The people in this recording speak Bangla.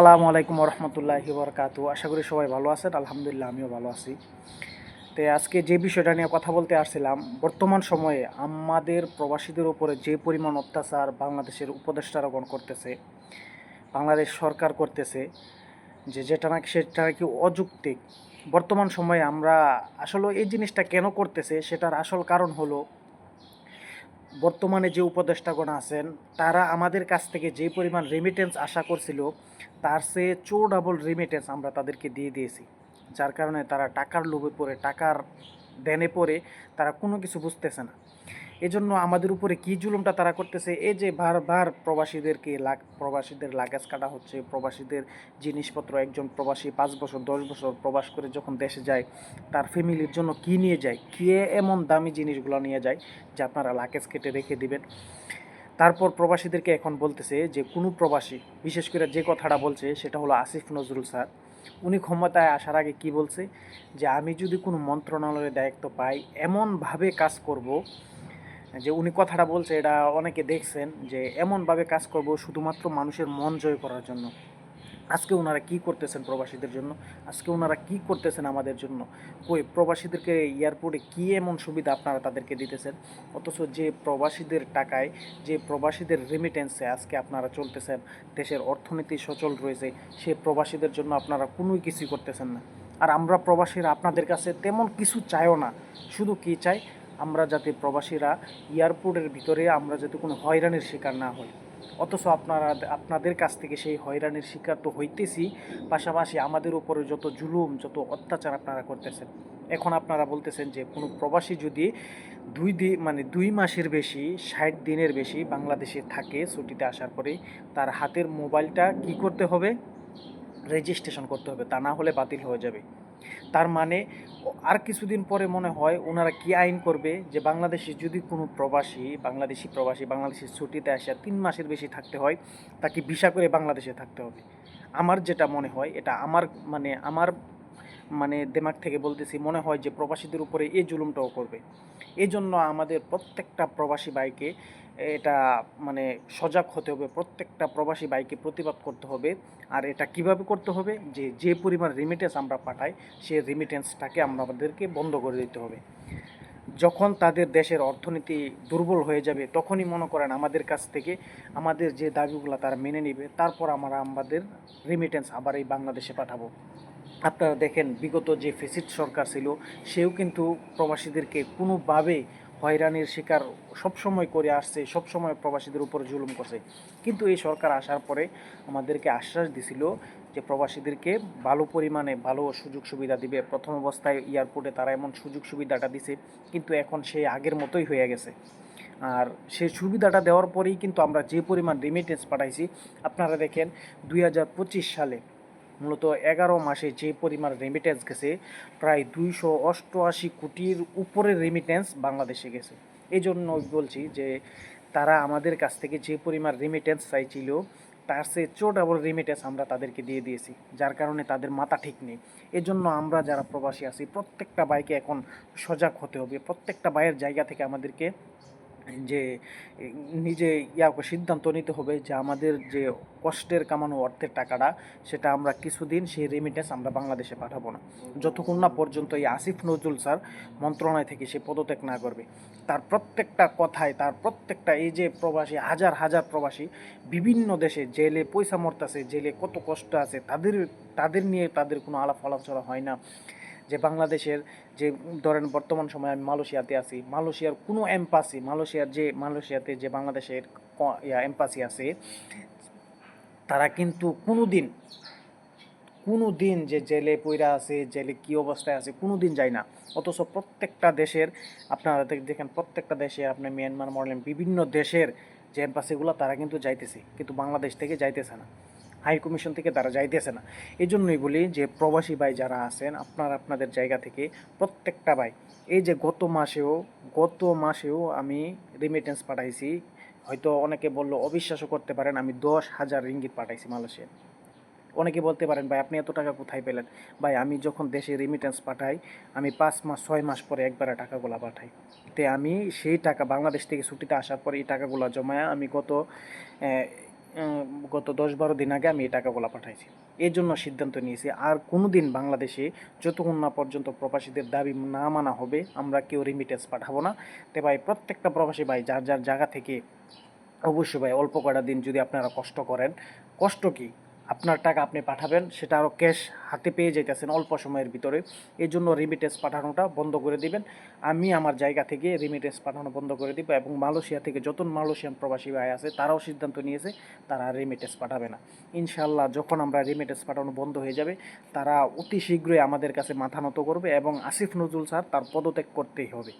আসসালামু আলাইকুম রহমতুল্লাহি বরকাতু আশা করি সবাই ভালো আছেন, আলহামদুলিল্লাহ আমিও ভালো আছি। তো আজকে যে বিষয়টা নিয়ে কথা বলতে আসছিলাম, বর্তমান সময়ে আমাদের প্রবাসীদের উপরে যে পরিমাণ অত্যাচার বাংলাদেশের উপদেষ্টারগণ করতেছে, বাংলাদেশ সরকার করতেছে, যে যেটা নাকি সেটা নাকি অযৌক্তিক। বর্তমান সময়ে আমরা আসলে এই জিনিসটা কেন করতেছে, সেটার আসল কারণ হলো বর্তমানে যে উপদেষ্টাগণ আছেন, তারা আমাদের কাছ থেকে যে পরিমাণ রেমিটেন্স আশা করছিল, তার চেয়ে চোর ডাবল রেমিটেন্স আমরা তাদেরকে দিয়ে দিয়েছি। যার কারণে তারা টাকার লোভে পড়ে, টাকার দেনে পড়ে, তারা কোনো কিছু বুঝতেছে না। এজন্য আমাদের উপরে কী জুলুমটা তারা করতেছে? এই যে বারবার প্রবাসীদেরকে লাগ, প্রবাসীদের লাগাজ কাটা হচ্ছে, প্রবাসীদের জিনিসপত্র একজন প্রবাসী পাঁচ বছর, দশ বছর প্রবাস করে যখন দেশে যায়, তার ফ্যামিলির জন্য কী নিয়ে যায়? কে এমন দামি জিনিসগুলো নিয়ে যায় যে আপনারা লাগেজ কেটে রেখে দিবেন? তারপর প্রবাসীদেরকে এখন বলতেছে যে কোনো প্রবাসী, বিশেষ করে যে কথাটা বলছে সেটা হলো আসিফ নজরুল স্যার। উনি ক্ষমতায় আসার আগে কি বলছে? যে আমি যদি কোনো মন্ত্রণালয়ের দায়িত্ব পাই, এমনভাবে কাজ করব যে উনি কথাটা বলছে, এটা অনেকে দেখছেন যে এমনভাবে কাজ করব শুধুমাত্র মানুষের মন জয় করার জন্য। আজকে ওনারা কি করতেছেন প্রবাসীদের জন্য? আজকে ওনারা কি করতেছেন আমাদের জন্য? কই, প্রবাসীদেরকে এয়ারপোর্টে কি এমন সুবিধা আপনারা তাদেরকে দিতেছেন? অথচ যে প্রবাসীদের টাকায়, যে প্রবাসীদের রেমিটেন্সে আজকে আপনারা চলতেছেন, দেশের অর্থনীতি সচল রয়েছে, সে প্রবাসীদের জন্য আপনারা কোনোই কিছুই করতেছেন না। আর আমরা প্রবাসীরা আপনাদের কাছে তেমন কিছু চাইও না। শুধু কি চাই? আমরা যাতে প্রবাসীরা এয়ারপোর্টের ভিতরে আমরা যাতে কোনো হয়রানির শিকার না হই। অথচ আপনারা, আপনাদের কাছ থেকে সেই হয়রানির শিকার তো হইতেছি, পাশাপাশি আমাদের উপরে যত জুলুম, যত অত্যাচার আপনারা করতেছেন। এখন আপনারা বলতেছেন যে কোনো প্রবাসী যদি দুই দিন মানে দুই মাসের বেশি, ষাট দিনের বেশি বাংলাদেশে থাকে ছুটিতে আসার পরে তার হাতের মোবাইলটা কি করতে হবে? রেজিস্ট্রেশন করতে হবে, তা না হলে বাতিল হয়ে যাবে। তার মানে আর কিছুদিন পরে মনে হয় ওনারা কি আইন করবে যে বাংলাদেশে যদি কোনো প্রবাসী, বাংলাদেশি প্রবাসী বাংলাদেশের ছুটিতে আসা, তিন মাসের বেশি থাকতে হয়, তাকে ভিসা করে বাংলাদেশে থাকতে হবে। আমার যেটা মনে হয়, এটা আমার মানে আমার মানে দেমাগ থেকে বলতেছি, মনে হয় যে প্রবাসীদের উপরে এই জুলুমটাও করবে। এই জন্য আমাদের প্রত্যেকটা প্রবাসী বাইকে এটা মানে সজাগ হতে হবে, প্রত্যেকটা প্রবাসী বাইকে প্রতিবাদ করতে হবে। আর এটা কীভাবে করতে হবে? যে যে পরিমাণ রিমিটেন্স আমরা পাঠাই সেই রিমিটেন্সটাকে আমরা আমাদেরকে বন্ধ করে দিতে হবে। যখন তাদের দেশের অর্থনীতি দুর্বল হয়ে যাবে, তখনই মনে করেন আমাদের কাছ থেকে আমাদের যে দাবিগুলো তারা মেনে নেবে, তারপর আমরা আমাদের রিমিটেন্স আবার এই বাংলাদেশে পাঠাবো। আপনারা দেখেন, বিগত যে ফেসিট সরকার ছিল, সেও কিন্তু প্রবাসীদেরকে কোনোভাবে হয়রানির শিকার সবসময় করে আসছে, সবসময় প্রবাসীদের উপর জুলুম করছে। কিন্তু এই সরকার আসার পরে আমাদেরকে আশ্বাস দিছিল যে প্রবাসীদেরকে ভালো পরিমাণে ভালো সুযোগ সুবিধা দিবে। প্রথম অবস্থায় এয়ারপোর্টে তারা এমন সুযোগ সুবিধাটা দিছে, কিন্তু এখন সে আগের মতোই হয়ে গেছে। আর সেই সুবিধাটা দেওয়ার পরেই কিন্তু আমরা যে পরিমাণ রেমিটেন্স পাঠাইছি, আপনারা দেখেন, দুই হাজার পঁচিশ সালে মূলত এগারো মাসে যে পরিমাণ রেমিটেন্স গেছে, প্রায় দুইশো অষ্টআশি কোটির উপরে রেমিটেন্স বাংলাদেশে গেছে। এই জন্য বলছি যে তারা আমাদের কাছ থেকে যে পরিমাণ রেমিটেন্স চাইছিল, তার চেয়ে চো ডাবল রেমিটেন্স আমরা তাদেরকে দিয়ে দিয়েছি, যার কারণে তাদের মাথা ঠিক নেই। এজন্য আমরা যারা প্রবাসী আছি, প্রত্যেকটা বাইকে এখন সজাগ হতে হবে, প্রত্যেকটা বাইয়ের জায়গা থেকে আমাদেরকে যে, নিজে ইয়া সিদ্ধান্ত নিতে হবে যে আমাদের যে কষ্টের কামানো অর্থের টাকাটা, সেটা আমরা কিছুদিন সেই রেমিটেন্স আমরা বাংলাদেশে পাঠাবো না। যতক্ষণ না পর্যন্ত এই আসিফ নজরুল স্যার মন্ত্রণালয় থেকে সে পদত্যাগ না করবে। তার প্রত্যেকটা কথায়, তার প্রত্যেকটা এই যে প্রবাসী, হাজার হাজার প্রবাসী বিভিন্ন দেশে জেলে পয়সা মরতেছে, জেলে কত কষ্ট আছে, তাদের তাদের নিয়ে তাদের কোনো আলাপ আলোচনা হয় না। যে বাংলাদেশের যে, ধরেন বর্তমান সময়ে আমি মালয়েশিয়াতে আছি, মালয়েশিয়ার কোনো এম্পাসি মালয়েশিয়ার যে, মালয়েশিয়াতে যে বাংলাদেশের এম্পাসি আছে, তারা কিন্তু কোনো দিন কোনো দিন যে জেলে পইরা আছে, জেলে কী অবস্থায় আছে কোনো দিন যায় না। অথচ প্রত্যেকটা দেশের, আপনারা দেখেন প্রত্যেকটা দেশে আপনি মিয়ানমার মডেলেন বিভিন্ন দেশের যে এম্বাসিগুলো তারা কিন্তু যাইতেছে, কিন্তু বাংলাদেশ থেকে যাইতেছে না। হাই কমিশন থেকে তারা যাইতেছে না। এই জন্যই বলি যে প্রবাসী ভাই যারা আছেন, আপনার আপনাদের জায়গা থেকে প্রত্যেকটা ভাই, এই যে গত মাসেও গত মাসেও আমি রেমিটেন্স পাঠাইছি। হয়তো অনেকে বলল, অবিশ্বাসও করতে পারেন, আমি দশ হাজার রিঙ্গিত পাঠাইছি মালয়েশিয়া অনেকে বলতে পারেন, ভাই, আপনি এত টাকা কোথায় পেলেন? ভাই, আমি যখন দেশে রেমিটেন্স পাঠাই, আমি পাঁচ মাস, ছয় মাস পরে একবারে টাকাগুলো পাঠাই। তে আমি সেই টাকা বাংলাদেশ থেকে ছুটিতে আসার পরে এই টাকাগুলো জমায় আমি গত গত দশ বারো দিন আগে আমি এই টাকাগুলো পাঠাইছি। এই জন্য সিদ্ধান্ত নিয়েছি, আর কোনো দিন বাংলাদেশে যতক্ষণ না পর্যন্ত প্রবাসীদের দাবি না মানা হবে, আমরা কেউ রিমিটেন্স পাঠাবো না। তে ভাই, প্রত্যেকটা প্রবাসী ভাই, যার যার জায়গা থেকে অবশ্যই ভাই, অল্প কটা দিন যদি আপনারা কষ্ট করেন, কষ্ট কি? আপনার টাকা আপনি পাঠাবেন, সেটা আরও ক্যাশ হাতে পেয়ে যাইতেছেন অল্প সময়ের ভিতরে। এই জন্য রিমিটেন্স পাঠানোটা বন্ধ করে দিবেন। আমি আমার জায়গা থেকে রিমিটেন্স পাঠানো বন্ধ করে দিব এবং মালয়েশিয়া থেকে যত মালয়েশিয়ান প্রবাসী ভাই আছে, তারাও সিদ্ধান্ত নিয়েছে তারা রিমিটেন্স পাঠাবে না। ইনশাল্লাহ যখন আমরা রিমিটেন্স পাঠানো বন্ধ হয়ে যাবে, তারা অতি শীঘ্রই আমাদের কাছে মাথা নত করবে এবং আসিফ নজরুল স্যার তার পদত্যাগ করতেই হবে।